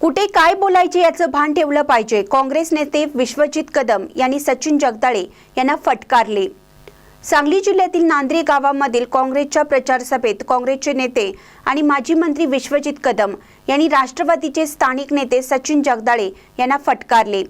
कुठे काय बोलायचे याचं भान ठेवलं पाहिजे. काँग्रेस नेते विश्वजित कदम यांनी सचिन जगदाळे यांना फटकारले. सांगली जिल्ह्यातील नांद्रे गावामधील काँग्रेसच्या प्रचार सभेत काँग्रेसचे नेते आणि माजी मंत्री विश्वजित कदम यांनी राष्ट्रवादीचे स्थानिक नेते सचिन जगदाळे यांना फटकारले.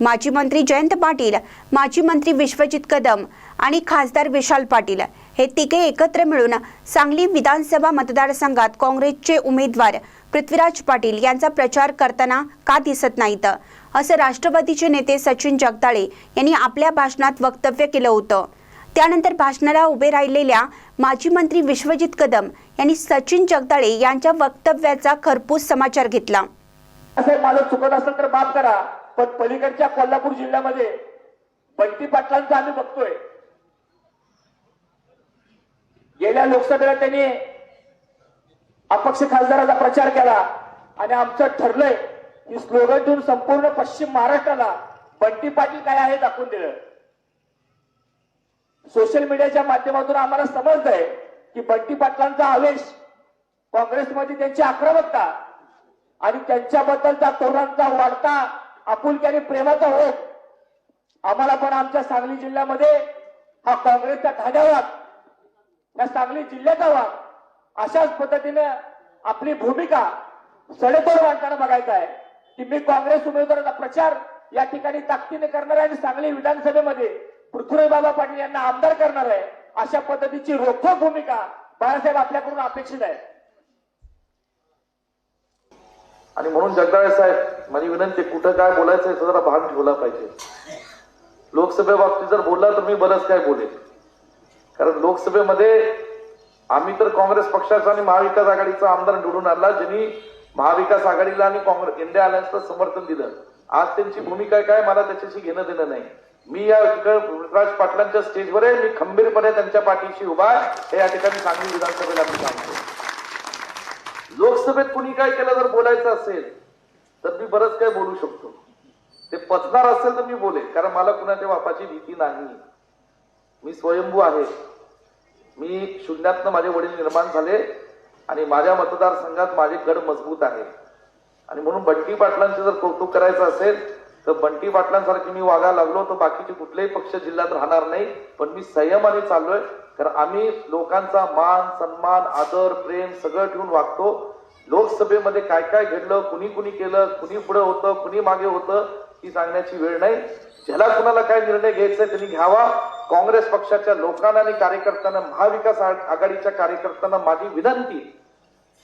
माजी मंत्री जयंत पाटील माजी मंत्री विश्वजित कदम आणि खासदार विशाल पाटील हे तिघे एकत्र मिळून सांगली विधानसभा मतदारसंघात काँग्रेसचे उमेदवार पृथ्वीराज पाटील यांचा प्रचार करताना का दिसत नाहीत? असं राष्ट्रवादीचे नेते सचिन जगदाळे यांनी आपल्या भाषणात वक्तव्य केलं होतं. त्यानंतर भाषणाला उभे राहिलेल्या माजी मंत्री विश्वजित कदम यांनी सचिन जगदाळे यांच्या वक्तव्याचा खरपूस समाचार घेतला. असे माझं चुकत असेल तर माफ करा पण पलीकडच्या कोल्हापूर जिल्ह्यामध्ये बंटी पाटलांचा आम्ही बघतोय. गेल्या लोकसभेला त्यांनी अपक्ष खासदाराचा प्रचार केला आणि आमचं ठरलंय की स्लोगन देऊन संपूर्ण पश्चिम महाराष्ट्राला बंटी पाटील काय आहे दाखवून दिलं. सोशल मीडियाच्या माध्यमातून आम्हाला समजतंय की बंटी पाटलांचा आवेश काँग्रेसमध्ये त्यांची आक्रमकता आणि त्यांच्याबद्दलचा तरुणांचा वाढता आपुलकी आणि प्रेमाचा होत आम्हाला पण आमच्या सांगली जिल्ह्यामध्ये हा काँग्रेसचा ठाड्या वाघ या सांगली जिल्ह्याचा वाघ अशाच पद्धतीने आपली भूमिका सडेतोड मांडताना बघायचं आहे. की मी काँग्रेस उमेदवाराचा प्रचार या ठिकाणी ताकदीने करणार आहे आणि सांगली विधानसभेमध्ये पृथ्वीराज बाबा पाटील यांना आमदार करणार आहे अशा पद्धतीची रोखोक भूमिका बाळासाहेब आपल्याकडून अपेक्षित आहे. आणि म्हणून जगदाळे साहेब माझी विनंती कुठं काय बोलायचं याचं जरा भान ठेवला पाहिजे. लोकसभेबाबतीत जर बोलला तर मी बरंच काय बोलेन. कारण लोकसभेमध्ये आम्ही तर काँग्रेस पक्षाचा आणि महाविकास आघाडीचा आमदार निवडून आणला ज्यांनी महाविकास आघाडीला आणि काँग्रेस इंडिया अलायन्सला समर्थन दिलं. आज त्यांची भूमिका काय मला त्याच्याशी घेणं देणं नाही. मी या ठिकाणी पृथ्वीराज पाटलांच्या स्टेजवर आहे मी खंबीरपणे त्यांच्या पाठीशी उभा आहे. हे या ठिकाणी सांगली विधानसभेला मी सांगतो. लोकसभेत कुणी काय केलं जर बोलायचं असेल तर मी बरंच काय बोलू शकतो. ते पचणार असेल तर मी बोले कारण मला कुणाच्या बापाची भीती नाही. मी स्वयंभू आहे. मी शून्यातनं माझे वडील निर्माण झाले आणि माझ्या मतदारसंघात माझे गड मजबूत आहे. आणि म्हणून बंटी पाटलांचे जर कौतुक करायचं असेल तर बंटी पाटलांसारखी मी वागायला लागलो तर बाकीचे कुठलेही पक्ष जिल्ह्यात राहणार नाही. पण मी संयमाने चाललोय कारण आम्ही लोकांचा मान सन्मान आदर प्रेम सगळं ठेवून वागतो. लोकसभेमध्ये काय काय घडलं कुणी कुणी केलं कुणी पुढे होतं कुणी मागे होतं ही सांगण्याची वेळ नाही. ज्याला कुणाला काय निर्णय घ्यायचा आहे त्यांनी घ्यावा. काँग्रेस पक्षाच्या लोकांना आणि कार्यकर्त्यांना महाविकास आघाडीच्या कार्यकर्त्यांना माझी विनंती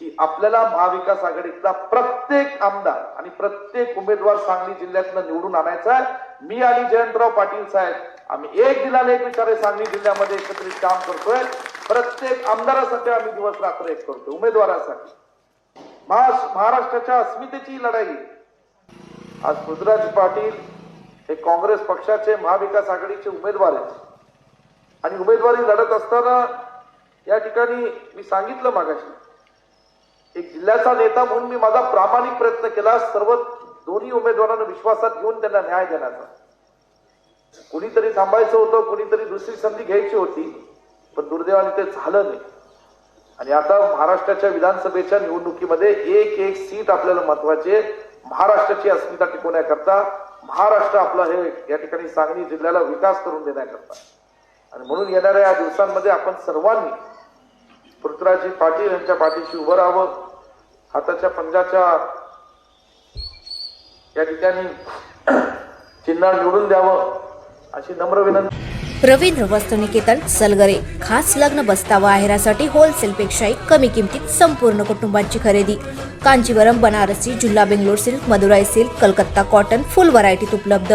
की आपल्याला महाविकास आघाडीतला प्रत्येक आमदार आणि प्रत्येक उमेदवार सांगली जिल्ह्यातनं निवडून आणायचा आहे. मी आणि जयंतराव पाटील साहेब आम्ही एक दिलाने एक विचार सांगली जिल्ह्यामध्ये एकत्रित काम करतोय. प्रत्येक आमदारासाठी आम्ही दिवस रात्र एक करतोय उमेदवारासाठी. महाराष्ट्राच्या अस्मितेची लढाई. आज पृथ्वीराज पाटील हे काँग्रेस पक्षाचे महाविकास आघाडीचे उमेदवार आहेत. आणि उमेदवारी लढत असताना या ठिकाणी मी सांगितलं मागाशी एक जिल्ह्याचा नेता म्हणून मी माझा प्रामाणिक प्रयत्न केला सर्व दोन्ही उमेदवारांना विश्वासात घेऊन त्यांना न्याय देण्याचा. कुणीतरी थांबायचं होतं कुणीतरी दुसरी संधी घ्यायची होती पण दुर्दैवाने ते झालं नाही. आणि आता महाराष्ट्राच्या विधानसभेच्या निवडणुकीमध्ये एक एक सीट आपल्याला महत्वाची महाराष्ट्राची अस्मिता टिकवण्याकरता महाराष्ट्र आपला हे या ठिकाणी सांगली जिल्ह्याला विकास करून देण्याकरता. आणि म्हणून येणाऱ्या या दिवसांमध्ये आपण सर्वांनी पृथ्वीराजी पाटील यांच्या पाठीशी उभं राहावं हाताच्या पंजाच्या या ठिकाणी चिन्ह निवडून द्यावं अशी नम्र विनंती. रवींद्र वस्त्रनिकेतन सलगरे खास लग्न बसतावा आहेरासाठी होलसेलपेक्षाही कमी किमतीत संपूर्ण कुटुंबांची खरेदी. Kanjeevaram Banarasi जुल्हा Bangalore silk Madurai silk Calcutta cotton full व्हरायटीत उपलब्ध.